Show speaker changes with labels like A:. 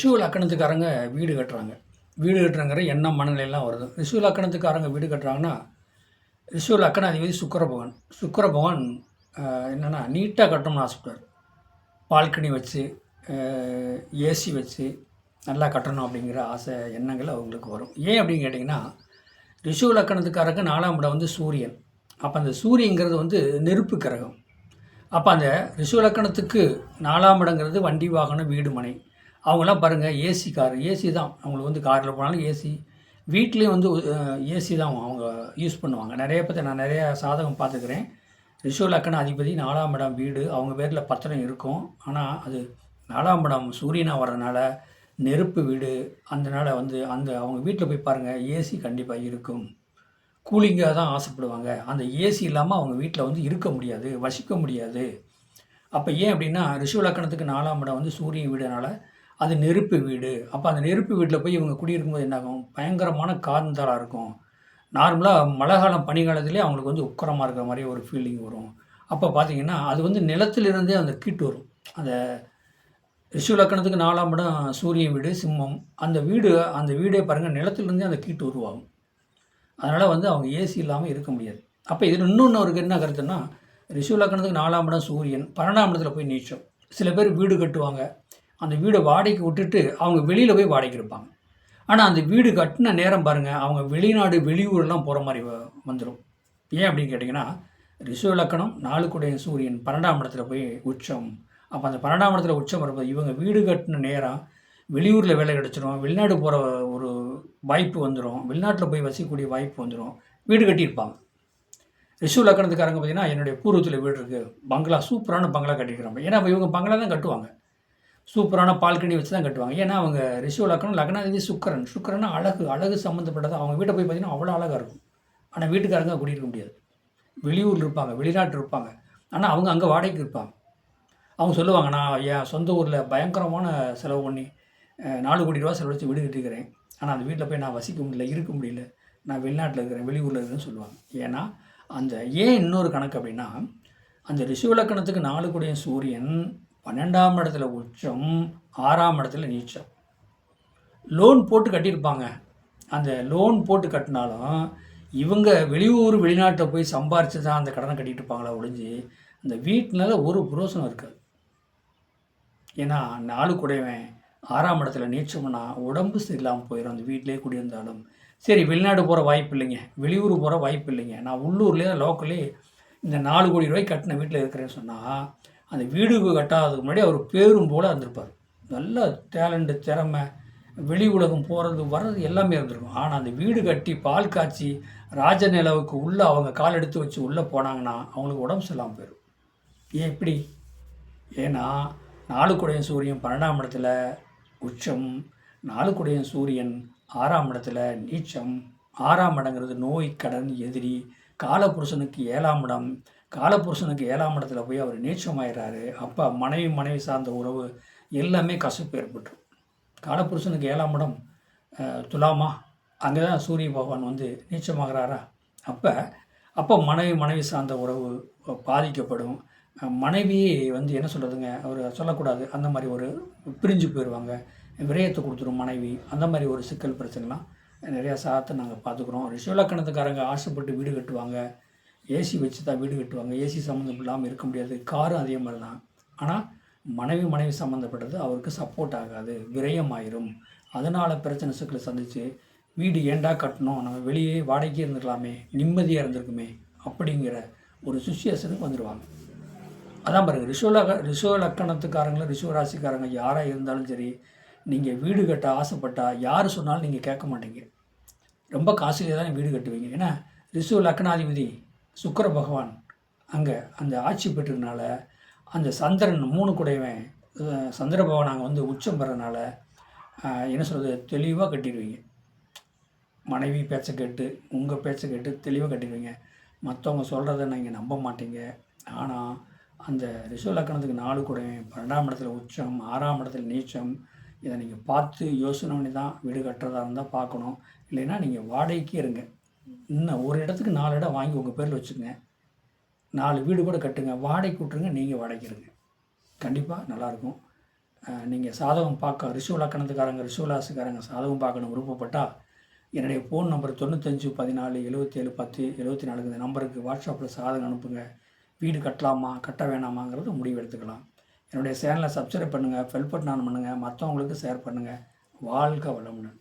A: ரிஷு லக்கணத்துக்காரங்க வீடு கட்டுறாங்க. வீடு கட்டுறங்கிற எண்ணம் மனநிலையெல்லாம் வருது. ரிஷு லக்கணத்துக்காரங்க வீடு கட்டுறாங்கன்னா ரிஷு லக்கண அதிபதி சுக்கர பகவான் என்னென்னா நீட்டாக கட்டணும்னு ஆசைப்படுவார். பால்கனி வச்சு ஏசி வச்சு நல்லா கட்டணும் அப்படிங்கிற ஆசை எண்ணங்கள் அவங்களுக்கு வரும். ஏன் அப்படின்னு கேட்டிங்கன்னா ரிஷுவ லக்கணத்துக்காரங்க நாலாம் இடம் வந்து சூரியன். அப்போ அந்த சூரியங்கிறது வந்து நெருப்பு கிரகம். அப்போ அந்த ரிஷுவ லக்கணத்துக்கு நாலாம் இடங்கிறது வண்டி வாகனம் வீடு மனை. அவங்களாம் பாருங்கள் ஏசி கார் ஏசி தான். அவங்களுக்கு வந்து காரில் போனாலும் ஏசி வீட்லேயும் வந்து ஏசி தான் அவங்க யூஸ் பண்ணுவாங்க. நிறைய பற்றி நான் நிறைய சாதகம் பார்த்துக்கிறேன். ரிஷோ லக்கண அதிபதி நாலாம் இடம் வீடு அவங்க பேரில் பத்திரம் இருக்கும். ஆனால் அது நாலாம் இடம் சூரியனாக வர்றதுனால நெருப்பு வீடு அதனால் வந்து அந்த அவங்க வீட்டில் போய் பாருங்கள் ஏசி கண்டிப்பாக இருக்கும். கூலிங்காக தான் ஆசைப்படுவாங்க. அந்த ஏசி இல்லாமல் அவங்க வீட்டில் வந்து இருக்க முடியாது வசிக்க முடியாது. அப்போ ஏன் அப்படின்னா ரிஷு லக்கணத்துக்கு நாலாம் இடம் வந்து சூரியன் வீடுனால அது நெருப்பு வீடு. அப்போ அந்த நெருப்பு வீட்டில் போய் இவங்க குடியிருக்கும்போது என்னாகும்? பயங்கரமான காந்தராக இருக்கும். நார்மலாக மழை காலம் பனிக்காலத்துலேயே அவங்களுக்கு வந்து உக்கரமாக இருக்கிற மாதிரி ஒரு ஃபீலிங் வரும். அப்போ பார்த்தீங்கன்னா அது வந்து நிலத்திலிருந்தே அந்த கீட்டு வரும். அந்த ரிஷு லக்கணத்துக்கு நாலாம் இடம் சூரியன் வீடு சிம்மம். அந்த வீடு அந்த வீடே பாருங்கள் நிலத்திலிருந்தே அந்த கீட்டு உருவாகும். அதனால் வந்து அவங்க ஏசி இல்லாமல் இருக்க முடியாது. அப்போ இதில் இன்னொன்று அவருக்கு என்ன கருத்துன்னா ரிஷு லக்கணத்துக்கு நாலாம் இடம் சூரியன் பன்னெண்டாம் இடத்துல போய் நீச்சம் சில பேர் வீடு கட்டுவாங்க. அந்த வீடை வாடகைக்கு விட்டுட்டு அவங்க வெளியில் போய் வாடகைக்கு இருப்பாங்க. ஆனால் அந்த வீடு கட்டின நேரம் பாருங்கள் அவங்க வெளிநாடு வெளியூர்லாம் போகிற மாதிரி வந்துடும் ஏன் அப்படின்னு கேட்டிங்கன்னா ரிஷு லக்கணம் நாலுக்குடைய சூரியன் பன்னெண்டாம் இடத்துல போய் உச்சம். அப்போ அந்த பன்னெண்டாம் இடத்துல உச்சம் வரும்போது இவங்க வீடு கட்டின நேரம் வெளியூரில் வேலை கிடச்சிரும் வெளிநாடு போகிற ஒரு வாய்ப்பு வந்துடும் வெளிநாட்டில் போய் வசிக்கக்கூடிய வாய்ப்பு வந்துடும் வீடு கட்டியிருப்பாங்க. ரிஷு லக்கணத்துக்காரங்க பார்த்தீங்கன்னா என்னுடைய பூர்வத்தில் வீடு இருக்குது பங்களா சூப்பரான பங்களா கட்டியிருக்கிறாங்க. ஏன்னா இவங்க பங்களா தான் கட்டுவாங்க. சூப்பரான பால்கனி வச்சு தான் கட்டுவாங்க. ஏன்னா அவங்க ரிஷு லக்னம் லக்னாதிபதி சுக்கரன். சுக்கரன் அழகு அழகு சம்மந்தப்பட்டது அவங்க வீட்டை போய் பார்த்தீங்கன்னா அவ்வளோ அழகாக இருக்கும். ஆனால் வீட்டுக்காரங்க கூட்டிகிட்டு முடியாது. வெளியூரில் இருப்பாங்க வெளிநாட்டில் இருப்பாங்க. ஆனால் அவங்க அங்கே வாடகைக்கு இருப்பாங்க. அவங்க சொல்லுவாங்க நான் என் சொந்த ஊரில் பயங்கரமான செலவு பண்ணி நாலு கோடி ரூபா செலவழித்து வீடு கட்டிருக்கிறேன் ஆனால் அந்த வீட்டில் போய் நான் வசிக்க முடியல இருக்க முடியல. நான் வெளிநாட்டில் இருக்கிறேன் வெளியூரில் இருக்கிறேன்னு சொல்லுவாங்க. ஏன்னா அந்த ஏன் இன்னொரு கணக்கு அப்படின்னா அந்த ரிஷுவலக்கணத்துக்கு நாலு கூடிய சூரியன் பன்னெண்டாம் இடத்துல உச்சம் ஆறாம் இடத்துல நீச்சம் லோன் போட்டு கட்டியிருப்பாங்க. அந்த லோன் போட்டு கட்டினாலும் இவங்க வெளியூர் வெளிநாட்டை போய் சம்பாரித்து தான் அந்த கடனை கட்டிட்டு இருப்பாங்களா ஒழிஞ்சு அந்த வீட்டினால ஒரு புரோசனம் இருக்காது ஏன்னா நாலு குடையவன் ஆறாம் இடத்துல நீச்சம்னா உடம்பு சரியில்லாமல் போயிடும் அந்த வீட்டிலே குடியிருந்தாலும். சரி வெளிநாடு போகிற வாய்ப்பு இல்லைங்க. வெளியூர் போகிற வாய்ப்பு இல்லைங்க. நான் உள்ளூர்லேயே லோக்கலே இந்த நாலு கோடி ரூபாய் கட்டின வீட்டில் இருக்கிறேன்னு சொன்னால் அந்த வீடு கட்டாததுக்கு முன்னாடி அவர் பேரும் போல் இருந்திருப்பார். நல்ல டேலண்ட்டு திறமை வெளி உலகம் போகிறது வர்றது எல்லாமே இருந்திருக்கும். ஆனால் அந்த வீடு கட்டி பால் காய்ச்சி ராஜ நிலவுக்கு உள்ளே அவங்க கால் எடுத்து வச்சு உள்ளே போனாங்கன்னா அவங்களுக்கு உடம்பு சரியில்லாமல் போயிடும் ஏன் இப்படி? ஏன்னா நாலுக்குடையன் சூரியன் பன்னெண்டாம் இடத்துல உச்சம் நாலுக்குடையன் சூரியன் ஆறாம் இடத்துல நீச்சம். ஆறாம் இடங்கிறது நோய் கடன் எதிரி காலபுருஷனுக்கு ஏழாம் இடம் காலபுருஷனுக்கு ஏழாம் இடத்துல போய் அவர் நீச்சமாயிடுறாரு அப்போ மனைவி மனைவி சார்ந்த உறவு எல்லாமே கசப்பு ஏற்பட்டுரும். காலபுருஷனுக்கு ஏழாம் இடம் துலாமா. அங்கே தான் சூரிய பகவான் வந்து நீச்சமாகிறாரா? அப்போ அப்போ மனைவி மனைவி சார்ந்த உறவு பாதிக்கப்படும். அஹ், மனைவி வந்து என்ன சொல்கிறதுங்க அவர் சொல்லக்கூடாது. அந்த மாதிரி ஒரு பிரிஞ்சு போயிடுவாங்க விரயத்தை கொடுத்துரும் மனைவி. அந்த மாதிரி ஒரு சிக்கல் பிரச்சனைலாம் நிறையா சாத்தை நாங்கள் பார்த்துக்குறோம். ரிஷவலக்கணத்துக்காரங்க ஆசைப்பட்டு வீடு கட்டுவாங்க. ஏசி வச்சு தான் வீடு கட்டுவாங்க. ஏசி சம்மந்தம் இல்லாமல் இருக்க முடியாது. காரும் அதே மாதிரி தான் ஆனால் மனைவி மனைவி சம்மந்தப்பட்டது அவருக்கு சப்போர்ட் ஆகாது. விரயமாயிரும். அதனால் பிரச்சனை சிக்கலை சந்தித்து வீடு ஏண்டா கட்டணும்? நம்ம வெளியே வாடகை இருந்துக்கலாமே. நிம்மதியாக இருந்திருக்குமே அப்படிங்கிற ஒரு சுச்சுவேஷனுக்கு வந்துடுவாங்க அதான் பாருங்கள் ரிஷோல ரிஷோ லக்கணத்துக்காரங்களும் ரிஷோ ராசிக்காரங்க யாராக இருந்தாலும் சரி நீங்கள் வீடு கட்ட ஆசைப்பட்டால் யார் சொன்னாலும் நீங்கள் கேட்க மாட்டீங்க. ரொம்ப காசுலேயே தான் வீடு கட்டுவீங்க. ஏன்னா ரிஷு லக்னாதிபதி சுக்கர பகவான் அங்கே அந்த ஆட்சி பெற்றதுனால அந்த சந்திரன் மூணு குடையவன் சந்திர பகவான் அங்கே வந்து உச்சம் பெறனால என்ன சொல்கிறது தெளிவாக கட்டிடுவீங்க. மனைவி பேச்சை கேட்டு உங்கள் பேச்சை கேட்டு தெளிவாக கட்டிடுவீங்க. மற்றவங்க சொல்கிறத நீங்கள் நம்ப மாட்டீங்க. ஆனால் அந்த ரிஷவ லக்கணத்துக்கு நாலு கூட பன்னெண்டாம் இடத்துல உச்சம் ஆறாம் இடத்துல நீச்சம் இதை நீங்கள் பார்த்து யோசனை பண்ணி தான் வீடு கட்டுறதா இருந்தால் பார்க்கணும். இல்லைன்னா நீங்கள் வாடகைக்கே இருங்க. இன்னும் ஒரு இடத்துக்கு நாலு இடம் வாங்கி உங்கள் பேரில் வச்சுக்கோங்க. நாலு வீடு கூட கட்டுங்க. வாடகைக்கு விட்ருங்க நீங்கள் வாடகைக்கு கண்டிப்பாக நல்லாயிருக்கும் நீங்கள் சாதகம் பார்க்க ரிஷுவ கணத்துக்காரங்க ரிஷுவலாசுக்காரங்க சாதகம் பார்க்கணும் விருப்பப்பட்டால் என்னுடைய ஃபோன் நம்பர் தொண்ணூத்தஞ்சு பதினாலு எழுபத்தேழு பத்து எழுபத்தி நாலு இந்த நம்பருக்கு வாட்ஸ்அப்பில் சாதகம் அனுப்புங்க. வீடு கட்டலாமா கட்ட வேணாமாங்கிறது முடிவு எடுத்துக்கலாம். என்னுடைய சேனலை சப்ஸ்கிரைப் பண்ணுங்கள் ஃபெல்பட் நான் பண்ணுங்கள் மற்றவங்களுக்கு ஷேர் பண்ணுங்கள் வாழ்க வளமுடன்.